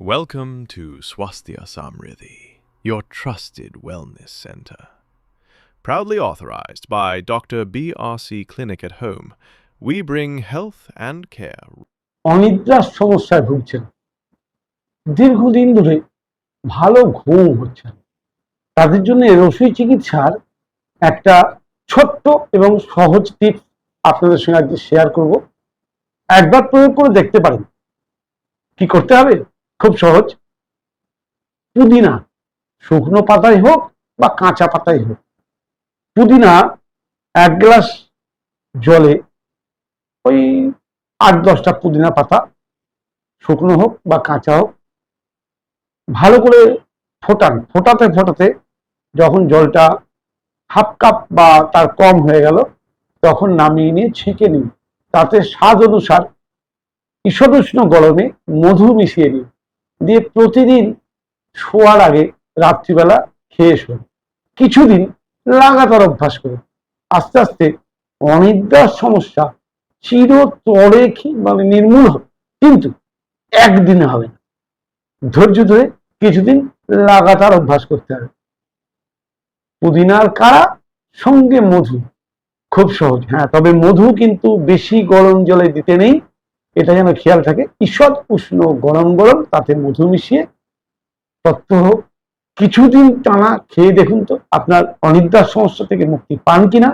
Welcome to Swasthya Samriddhi, your trusted wellness center. Proudly authorized by Dr. BRC Clinic at Home, we bring health and care অনিদ্রার সমস্যায় ভুগছেন দীর্ঘদিন ধরে ভালো ঘুম হচ্ছে না। তাদের জন্য রসুই চিকিৎসার একটা ছোট্ট এবং সহজ টিপস আপনাদের সঙ্গে আজকে শেয়ার করব একবার প্রয়োগ করে দেখতে পারেন কি করতে হবে খুব সহজ। পুদিনা শুকনো পাতাই হোক বা কাঁচা পাতাই হোক। পুদিনা এক গ্লাস জলে ওই আট দশটা পুদিনা পাতা শুকনো হোক বা কাঁচা হোক ভালো করে ফোটান। ফোটাতে ফোটাতে যখন জলটা হাফ কাপ বা তার কম হয়ে গেল, তখন নামিয়ে নিয়ে ছেঁকে নিন। তাতে স্বাদ অনুসার ঈষদুষ্ণ গরমে মধু মিশিয়ে নিন। দিয়ে প্রতিদিন শোয়ার আগে রাত্রিবেলা খেয়ে শুন কিছুদিন লাগাতার অভ্যাস করুন আস্তে আস্তে অনিদ্রার সমস্যা চিরতরে মানে নির্মূল হবে। কিন্তু একদিনে হবে না। ধৈর্য ধরে কিছুদিন লাগাতার অভ্যাস করতে হবে। পুদিনার কাড়া সঙ্গে মধু। খুব সহজ। হ্যাঁ তবে মধু কিন্তু বেশি গরম জলে দিতে নেই। এটা যেন খেয়াল থাকে, ঈষৎ উষ্ণ, গরম গরম, তাতে মধু মিশিয়ে প্রত্যহ কিছুদিন টানা খেয়ে দেখুন তো, আপনার অনিদ্রার সমস্যা থেকে মুক্তি পান কিনা